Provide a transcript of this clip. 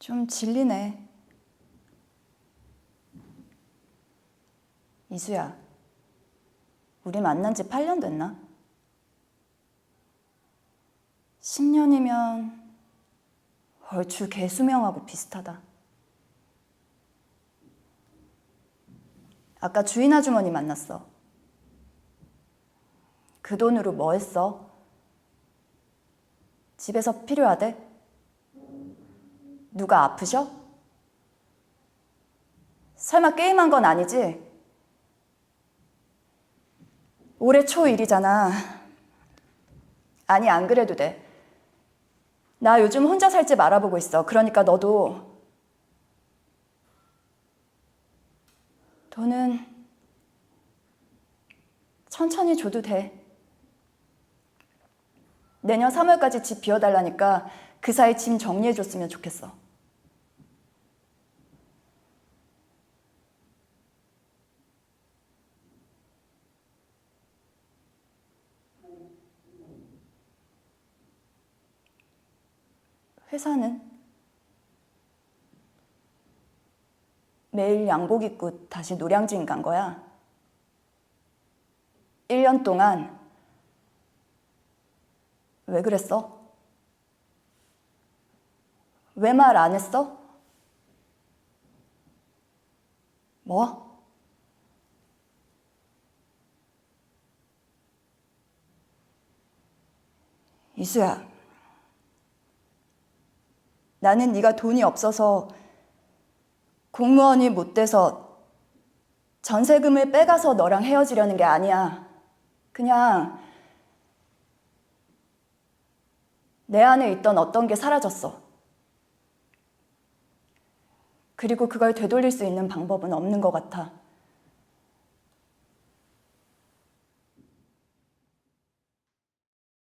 좀 질리네. 이수야, 우리 만난 지 8년 됐나? 10년이면 얼추 개수명하고 비슷하다. 아까 주인 아주머니 만났어. 그 돈으로 뭐 했어? 집에서 필요하대? 누가 아프셔? 설마 게임한 건 아니지? 올해 초 일이잖아. 아니, 안 그래도 돼. 나 요즘 혼자 살 집 알아보고 있어. 그러니까 너도 돈은 천천히 줘도 돼. 내년 3월까지 집 비워달라니까 그 사이 짐 정리해 줬으면 좋겠어. 회사는? 매일 양복 입고 다시 노량진 간 거야. 1년 동안 왜 그랬어? 왜 말 안 했어? 뭐? 이수야, 나는 네가 돈이 없어서 공무원이 못 돼서 전세금을 빼가서 너랑 헤어지려는 게 아니야. 그냥 내 안에 있던 어떤 게 사라졌어. 그리고 그걸 되돌릴 수 있는 방법은 없는 것 같아.